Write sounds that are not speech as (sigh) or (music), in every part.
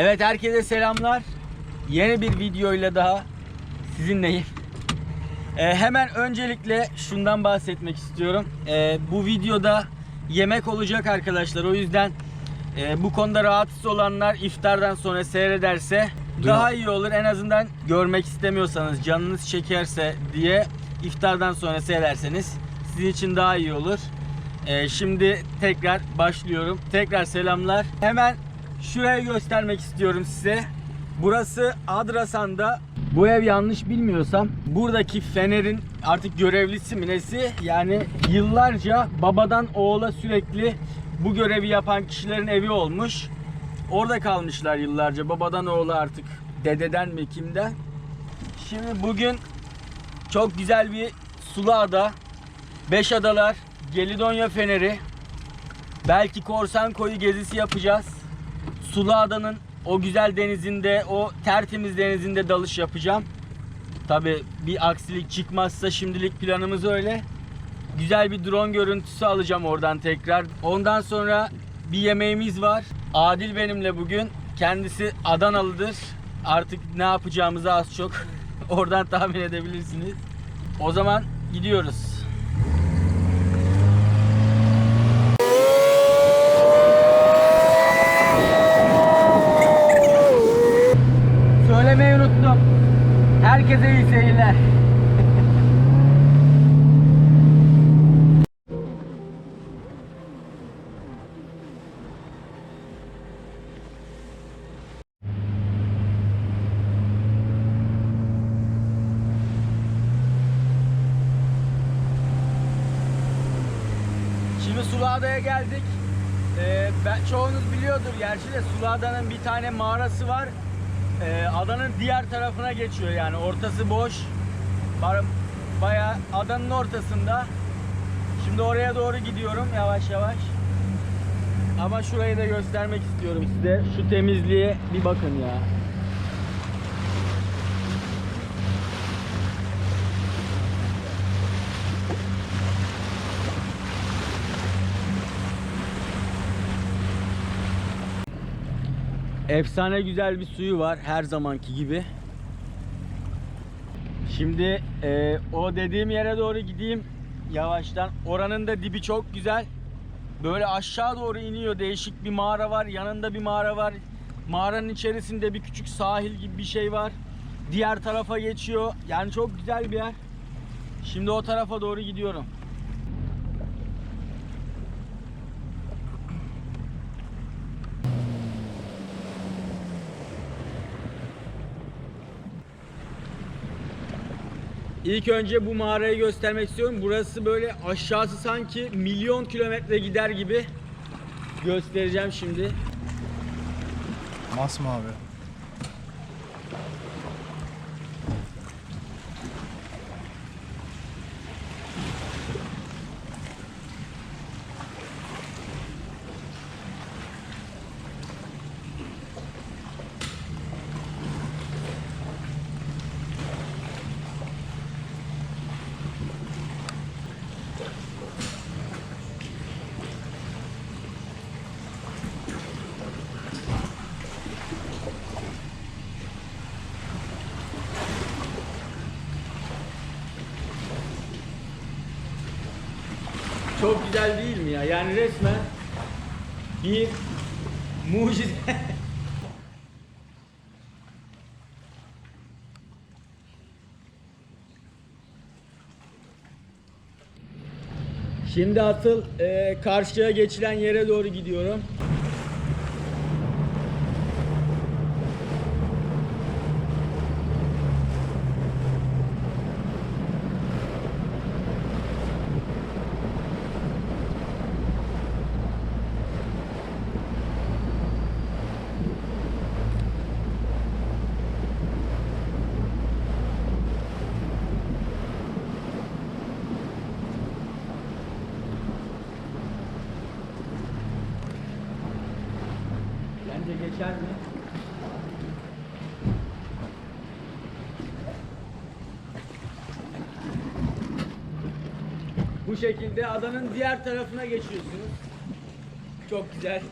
Evet herkese selamlar. Yeni bir videoyla daha sizinleyim. Ee, hemen öncelikle şundan bahsetmek istiyorum. Ee, bu videoda yemek olacak arkadaşlar. O yüzden e, bu konuda rahatsız olanlar iftardan sonra seyrederse daha iyi olur. En azından görmek istemiyorsanız, canınız çekerse diye iftardan sonra seyrederseniz sizin için daha iyi olur. Ee, şimdi tekrar başlıyorum. Tekrar selamlar. Hemen şurayı göstermek istiyorum size. Burası Adrasan'da. Bu ev yanlış bilmiyorsam buradaki Fener'in artık görevlisi mi nesi yani yıllarca babadan oğula sürekli bu görevi yapan kişilerin evi olmuş. Orada kalmışlar yıllarca babadan oğula artık dededen mi kimden. Şimdi bugün çok güzel bir sulu ada. Beş adalar, Gelidonya Feneri, belki Korsan Koyu gezisi yapacağız. Sulu Ada'nın o güzel denizinde, o tertemiz denizinde dalış yapacağım. Tabi bir aksilik çıkmazsa şimdilik planımız öyle. Güzel bir drone görüntüsü alacağım oradan tekrar. Ondan sonra bir yemeğimiz var. Adil benimle bugün. Kendisi Adanalıdır. Artık ne yapacağımızı az çok (laughs) oradan tahmin edebilirsiniz. O zaman gidiyoruz. Söylemeyi unuttum. Herkese iyi seyirler. Şimdi Suluada'ya geldik. Ee, ben, çoğunuz biliyordur gerçi de Suluada'nın bir tane mağarası var. Ee, adanın diğer tarafına geçiyor yani ortası boş. Bayağı adanın ortasında. Şimdi oraya doğru gidiyorum yavaş yavaş. Ama şurayı da göstermek istiyorum size. Şu temizliğe bir bakın ya. Efsane güzel bir suyu var her zamanki gibi. Şimdi e, o dediğim yere doğru gideyim yavaştan. Oranın da dibi çok güzel. Böyle aşağı doğru iniyor. Değişik bir mağara var. Yanında bir mağara var. Mağaranın içerisinde bir küçük sahil gibi bir şey var. Diğer tarafa geçiyor. Yani çok güzel bir yer. Şimdi o tarafa doğru gidiyorum. İlk önce bu mağarayı göstermek istiyorum. Burası böyle aşağısı sanki milyon kilometre gider gibi. Göstereceğim şimdi. Masmavi. Çok güzel değil mi ya? Yani resmen bir Mucize. Şimdi asıl e, karşıya geçilen yere doğru gidiyorum. Şekilde adanın diğer tarafına geçiyorsunuz. Çok güzel.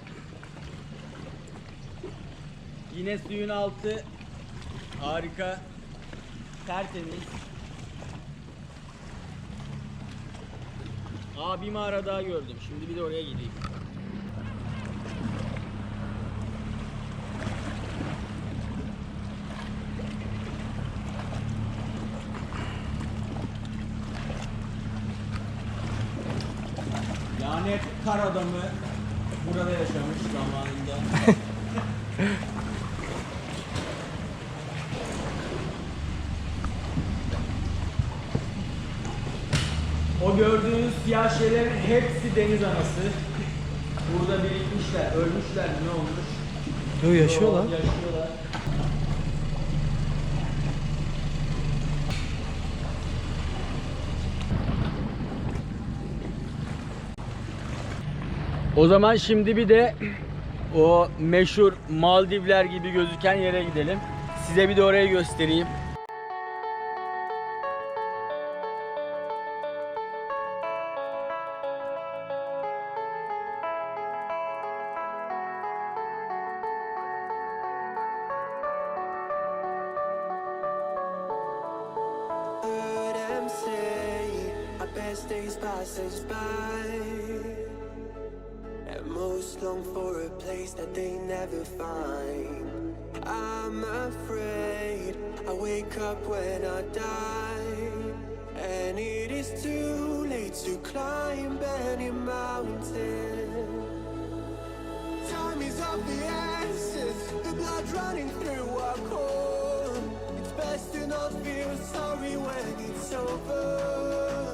Yine suyun altı harika. Tertemiz. Aa bir mağara daha gördüm. Şimdi bir de oraya gideyim. Kar adamı burada yaşamış zamanında. (laughs) o gördüğünüz siyah şeylerin hepsi deniz anası. Burada birikmişler, ölmüşler ne olmuş? Yo yaşıyor lan. Yaşıyorlar. O zaman şimdi bir de o meşhur Maldivler gibi gözüken yere gidelim. Size bir de orayı göstereyim. Blood running through our core. It's best to not feel sorry when it's over.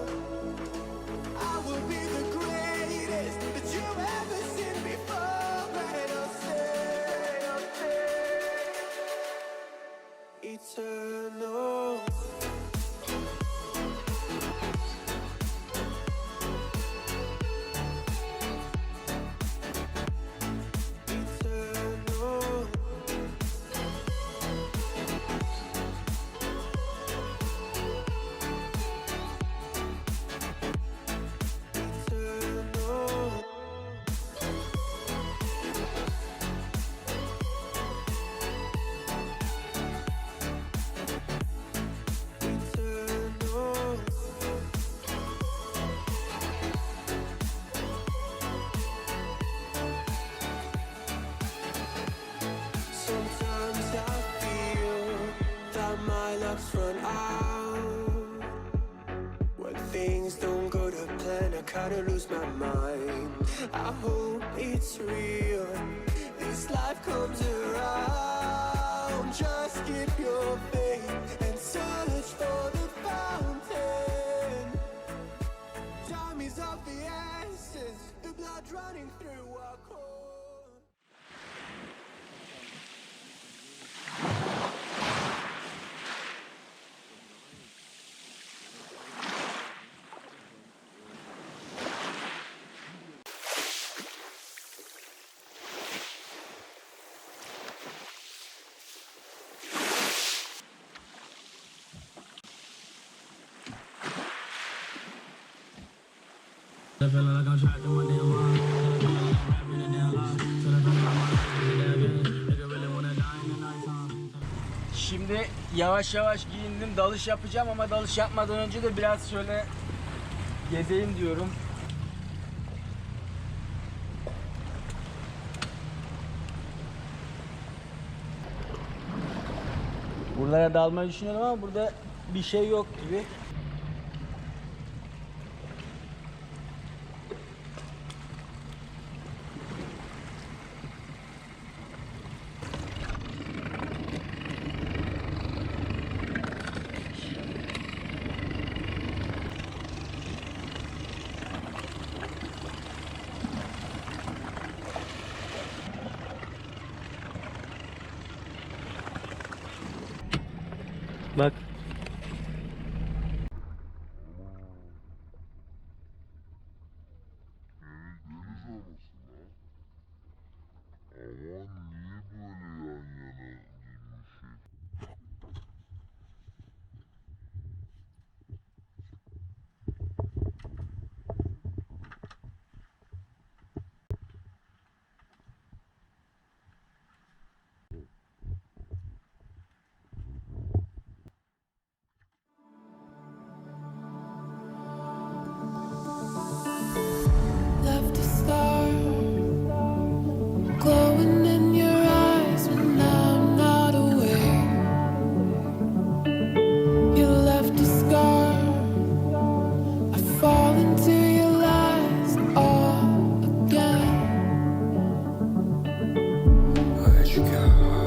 Kinda lose my mind. I hope it's real. This life comes around. Just keep your faith and search for the fountain. Time is of the essence, the blood running through our core. Şimdi yavaş yavaş giyindim. Dalış yapacağım ama dalış yapmadan önce de biraz şöyle gezeyim diyorum. Buralara dalmayı düşünüyorum ama burada bir şey yok gibi. Bak. you.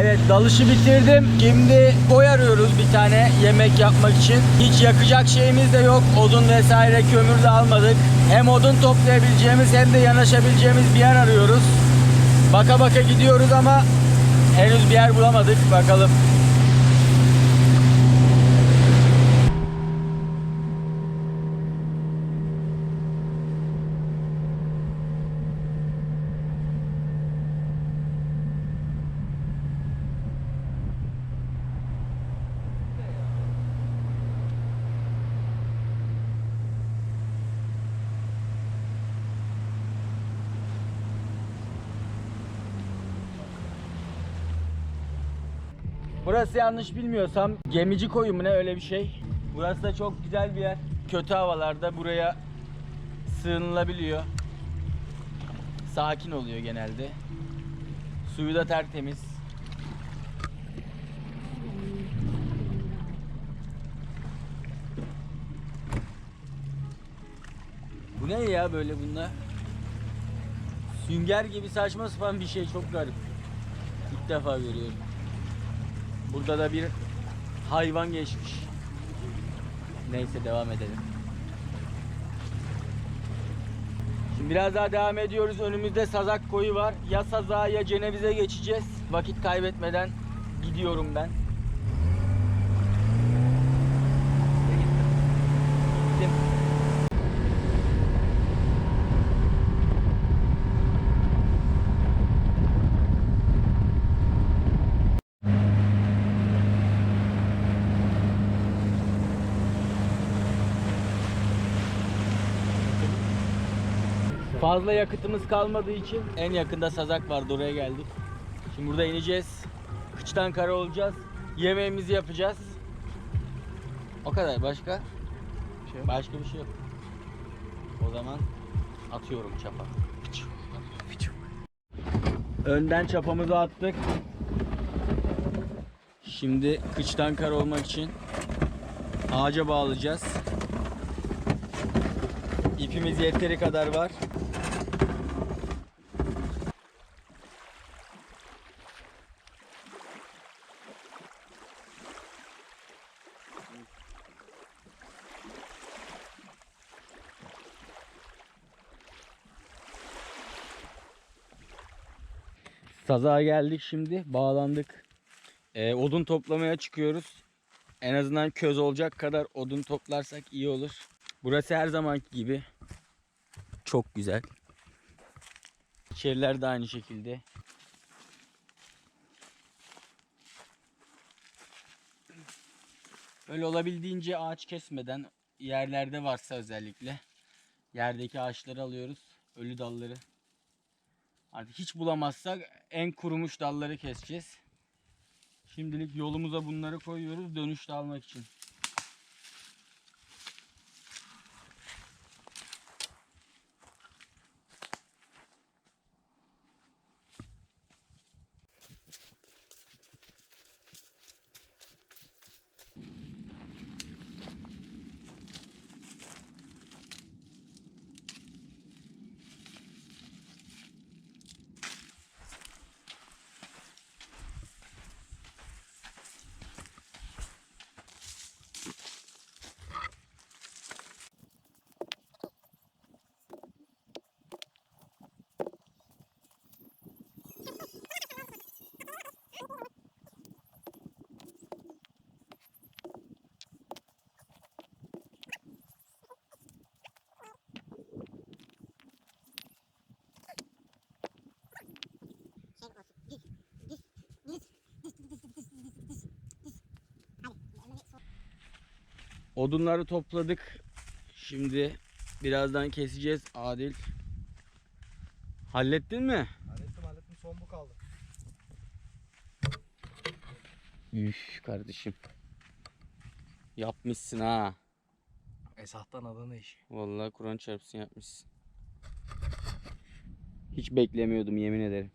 Evet dalışı bitirdim. Şimdi boy arıyoruz bir tane yemek yapmak için. Hiç yakacak şeyimiz de yok. Odun vesaire kömür de almadık. Hem odun toplayabileceğimiz hem de yanaşabileceğimiz bir yer arıyoruz. Baka baka gidiyoruz ama henüz bir yer bulamadık. Bakalım. Burası yanlış bilmiyorsam gemici koyu mu ne öyle bir şey. Burası da çok güzel bir yer. Kötü havalarda buraya sığınılabiliyor. Sakin oluyor genelde. Suyu da tertemiz. Bu ne ya böyle bunlar? Sünger gibi saçma sapan bir şey çok garip. İlk defa görüyorum. Burada da bir hayvan geçmiş. Neyse devam edelim. Şimdi biraz daha devam ediyoruz. Önümüzde Sazak koyu var. Ya Sazak'a ya Ceneviz'e geçeceğiz. Vakit kaybetmeden gidiyorum ben. Gittim. Fazla yakıtımız kalmadığı için en yakında Sazak vardı oraya geldik. Şimdi burada ineceğiz. Kıçtan kara olacağız. Yemeğimizi yapacağız. O kadar. Başka? Başka bir şey yok. O zaman atıyorum çapa. Önden çapamızı attık. Şimdi kıçtan kara olmak için ağaca bağlayacağız. İpimiz yeteri kadar var. Sazağa geldik şimdi. Bağlandık. Ee, odun toplamaya çıkıyoruz. En azından köz olacak kadar odun toplarsak iyi olur. Burası her zamanki gibi. Çok güzel. İçeriler de aynı şekilde. Böyle olabildiğince ağaç kesmeden yerlerde varsa özellikle yerdeki ağaçları alıyoruz. Ölü dalları. Artık hiç bulamazsak en kurumuş dalları keseceğiz. Şimdilik yolumuza bunları koyuyoruz dönüşte almak için. Odunları topladık. Şimdi birazdan keseceğiz. Adil. Hallettin mi? Hallettim hallettim son bu kaldı. Üf kardeşim. Yapmışsın ha. Esahtan adını iş. Vallahi Kur'an çarpsın yapmışsın. Hiç beklemiyordum yemin ederim.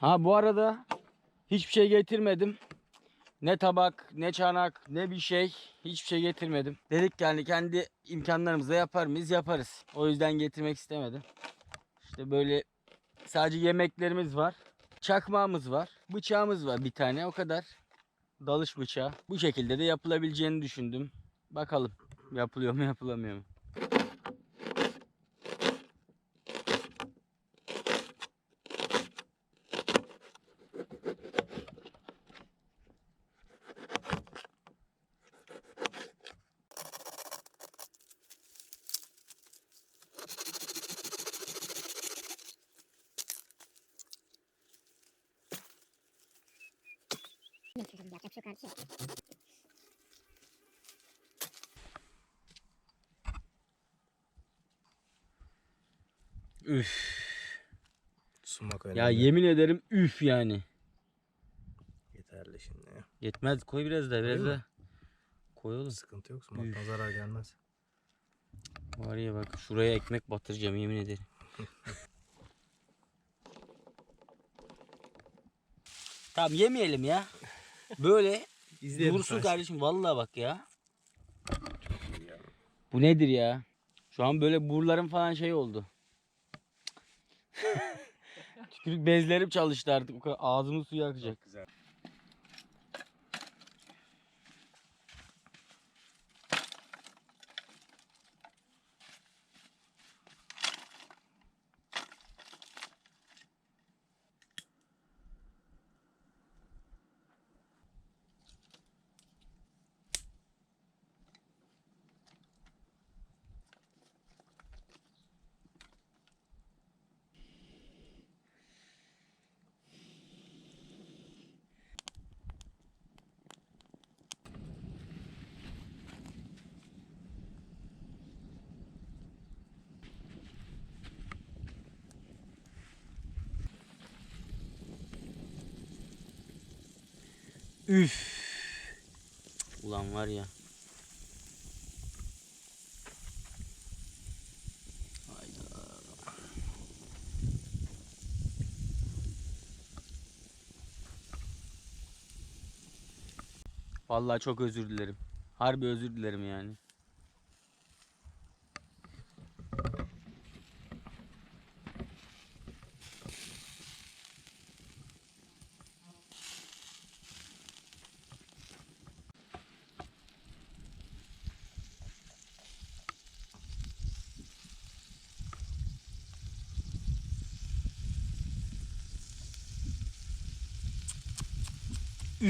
Ha bu arada hiçbir şey getirmedim. Ne tabak, ne çanak, ne bir şey. Hiçbir şey getirmedim. Dedik yani kendi imkanlarımızla yapar mıyız? Yaparız. O yüzden getirmek istemedim. İşte böyle sadece yemeklerimiz var. Çakmağımız var. Bıçağımız var bir tane o kadar. Dalış bıçağı. Bu şekilde de yapılabileceğini düşündüm. Bakalım yapılıyor mu yapılamıyor mu? Üf. Sumak önemli. Ya yemin ederim üf yani. Yeterli şimdi. Yetmez koy biraz daha biraz daha. Koy oğlum. Sıkıntı yok. Sumaktan zarar gelmez. Var ya bak şuraya ekmek batıracağım yemin ederim. (laughs) tamam yemeyelim ya. Böyle İzleyelim dursun sadece. kardeşim vallahi bak ya. Bu nedir ya? Şu an böyle burlarım falan şey oldu. (laughs) Tükürük bezlerim çalıştı artık. O kadar ağzımın suyu akacak. güzel. Üf. Ulan var ya. Hayda. Vallahi çok özür dilerim. Harbi özür dilerim yani.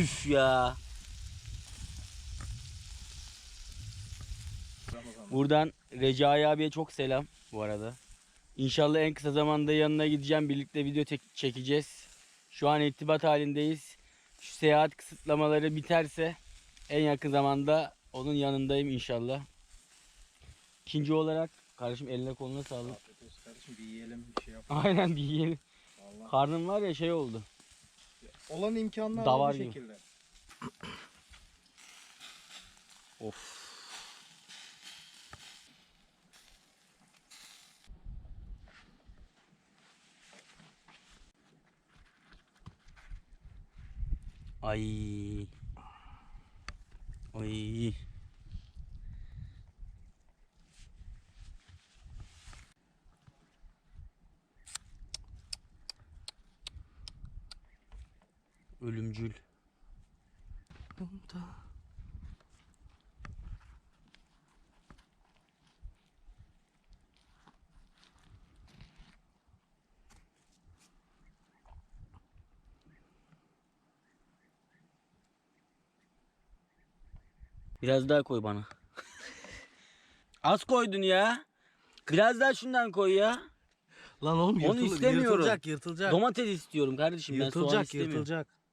Üf ya. Buradan Recai abiye çok selam bu arada. İnşallah en kısa zamanda yanına gideceğim. Birlikte video çekeceğiz. Şu an irtibat halindeyiz. Şu seyahat kısıtlamaları biterse en yakın zamanda onun yanındayım inşallah. İkinci olarak kardeşim eline koluna sağlık. Kardeşim. Bir yiyelim bir şey yap. Aynen bir yiyelim. Vallahi. Karnım var ya şey oldu. Olan imkanlar Davar gibi. şekilde. (clears throat) Of. Ay. Ay. Ölümcül. Biraz daha koy bana. Az koydun ya. Biraz daha şundan koy ya. Lan oğlum Onu istemiyorum. yırtılacak yırtılacak. Domates istiyorum kardeşim ben soğan yırtılacak istemiyorum. yırtılacak.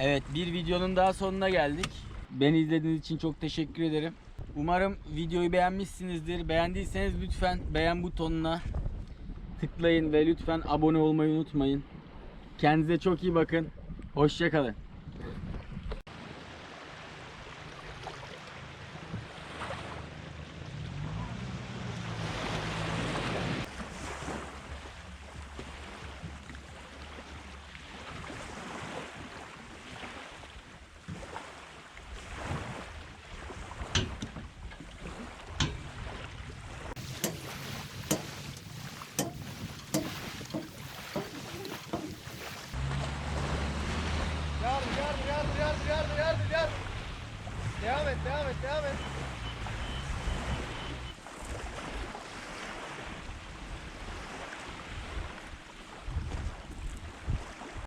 Evet bir videonun daha sonuna geldik. Beni izlediğiniz için çok teşekkür ederim. Umarım videoyu beğenmişsinizdir. Beğendiyseniz lütfen beğen butonuna tıklayın ve lütfen abone olmayı unutmayın. Kendinize çok iyi bakın. Hoşçakalın.